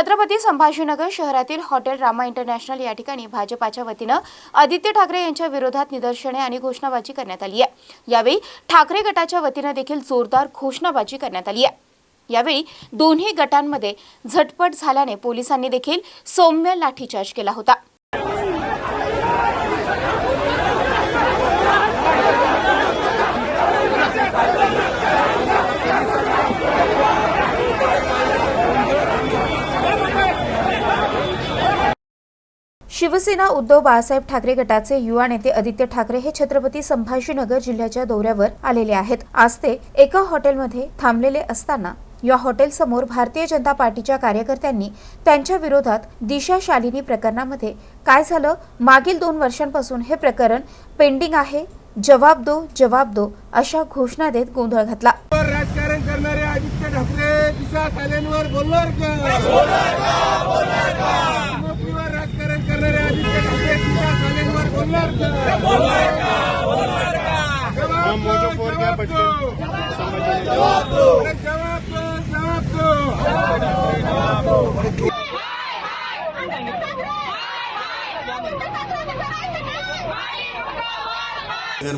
छत्रपती संभाजीनगर शहरातील hotel Rama international या ठिकाणी भाजपाच्या वतीनं आदित्य ठाकरे यांच्या विरोधात निदर्शने आणि घोषणाबाजी करण्यात आली आहे. यावेळी ठाकरे गटाच्या वतीनं देखील जोरदार घोषणाबाजी करण्यात आली आहे. यावेळी दोन्ही गटांमध्ये झटपट झाल्याने पोलिसांनी देखील सौम्य लाठीचार्ज केला होता. शिवसेना उद्धव बाळासाहेब ठाकरे गटाचे युवा नेते आदित्य ठाकरे हे छत्रपती संभाजीनगर जिल्ह्याच्या दौऱ्यावर आलेले आहेत. आज ते एका हॉटेलमध्ये थांबलेले असताना या हॉटेलसमोर भारतीय जनता पार्टीच्या कार्यकर्त्यांनी त्यांच्या विरोधात दिशा शालिनी प्रकरणामध्ये काय झालं? मागील दोन वर्षांपासून हे प्रकरण पेंडिंग आहे. जवाब दो जवाब दो अशा घोषणा देत गोंधळ घातला. राजकारण करणारे आदित्य ठाकरे दिशा बोलणार का नोकरीवर राजकारण करणारे आदित्य ठाकरे दिशा सालेंवर बोलणार का जवाब दो, जवाब दो. जवाब दो जवाब दो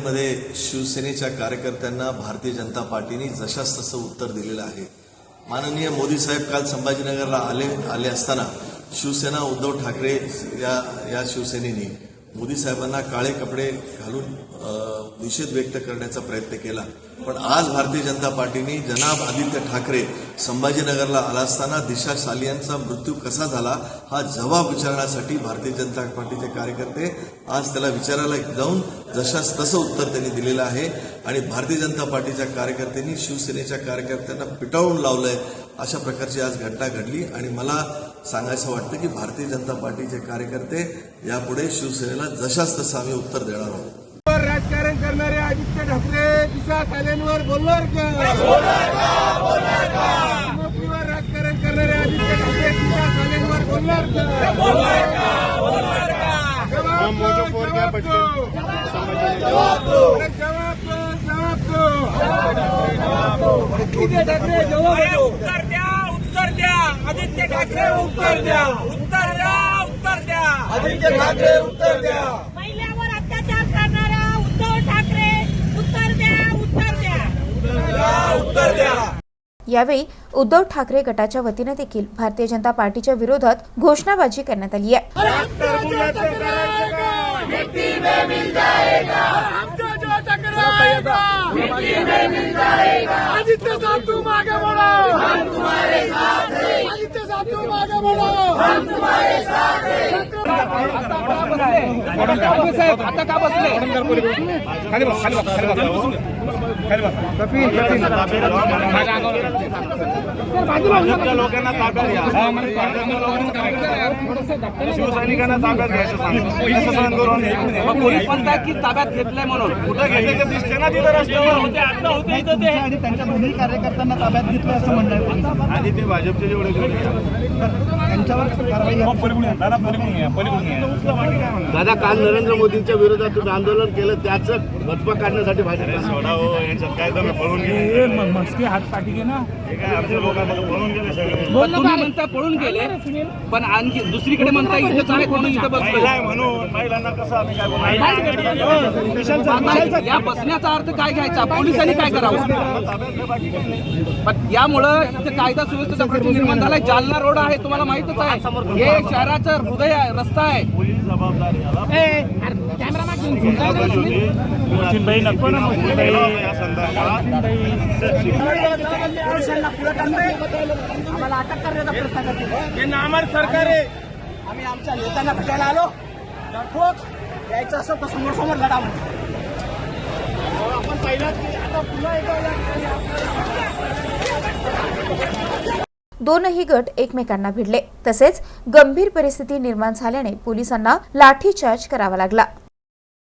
मध्ये शिवसेनेच्या कार्यकर्त्यांना भारतीय जनता पार्टीने जशास तसं उत्तर दिलेलं आहे. माननीय मोदी साहेब काल संभाजीनगरला आले आले असताना शिवसेना उद्धव ठाकरे या या शिवसेनेने मोदी साहेबांना काळे कपडे घालून निषेध व्यक्त करण्याचा प्रयत्न केला. पण आज भारतीय जनता पार्टीने जनाब आदित्य ठाकरे संभाजीनगरला आला असताना दिशा सालियांचा मृत्यू कसा झाला हा जबाब विचारण्यासाठी भारतीय जनता पार्टीचे कार्यकर्ते आज त्याला विचारायला जाऊन जशास तसं उत्तर त्यांनी दिलेलं आहे. आणि भारतीय जनता पार्टीच्या कार्यकर्त्यांनी शिवसेनेच्या कार्यकर्त्यांना पिटाळून लावलंय अशा प्रकारची आज घटना घडली. आणि मला सांगायचं वाटतं की भारतीय जनता पार्टीचे कार्यकर्ते यापुढे शिवसेनेला जशास तसं आम्ही उत्तर देणार आहोत. राजकारण करणारे आदित्य ठाकरे दिशा सालेंवर बोलणार का? राजकारण करणारे आदित्य ठाकरे दिशा सालेंवर बोलणार का? जवाब दो, जवाब दो. जवाब दो जवाब दो आदित्य ठाकरे जवाब अरे दो उत्तर द्या उत्तर द्या आदित्य ठाकरे उत्तर द्या उत्तर द्या. उत्तर द्या. आदित्य ठाकरे उत्तर द्या महिलांवर अत्याचार करणारा उद्धव ठाकरे उत्तर द्या उत्तर द्या उत्तर द्या यावेळी उद्धव ठाकरे गटाच्या वतीनं देखील भारतीय जनता पार्टीच्या विरोधात घोषणाबाजी करण्यात आली आहे. कपिल साहब लोकांना ताब्यात शिवसैनिकांना ताब्यात घ्यायचं सांगतो पोलीस म्हणतात की ताब्यात घेतलंय म्हणून कुठं घ्यायचं दिसते ना तिथं रस्त्यावर होते इथं ते आणि त्यांच्या दोन्ही कार्यकर्त्यांना ताब्यात घेतलं असं म्हणणं आणि ते भाजपचे जेवढे त्यांच्यावर कारवाई दादा काल नरेंद्र मोदींच्या विरोधात आंदोलन केलं त्याचं भचपा काढण्यासाठी भाजप सोडा हो, यांच्यात काय तुम्ही पळून गेले मस्ती हात पाठी घे ना हे काय पळून गेले सगळे तुम्ही म्हणता पळून गेले पण आणखी दुसरीकडे म्हणता इथेच आहेत म्हणून इथं महिला बसलोय आहे म्हणून महिलांना कसं आम्ही काय बोलू? आता या बसण्याचा अर्थ काय घ्यायचा पोलिसांनी काय करावं ताब्यात घ्या, बाकी काही नाही. पण यामुळं इथे कायदा सुव्यवस्थेचा प्रश्न निर्माण झालाय जालना रोड आहे तुम्हाला माहितच आहे हे शहराचं हृदय आहे रस्ता आहे पोलीस जबाबदार याला नको ना या आम्हाला अटक करण्याचा प्रयत्न करतील हे नामर सरकार आहे आम्ही आमच्या नेत्यांना भेटायला आलो ठोक यायचं असं तर समोर समोर लढा म्हणजे आपण पहिलाच आता पुन्हा एकदा दोनही गट एकमेकांना भिडले. तसेच गंभीर परिस्थिती निर्माण झाल्याने पोलिसांना लाठीचार्ज करावा लागला.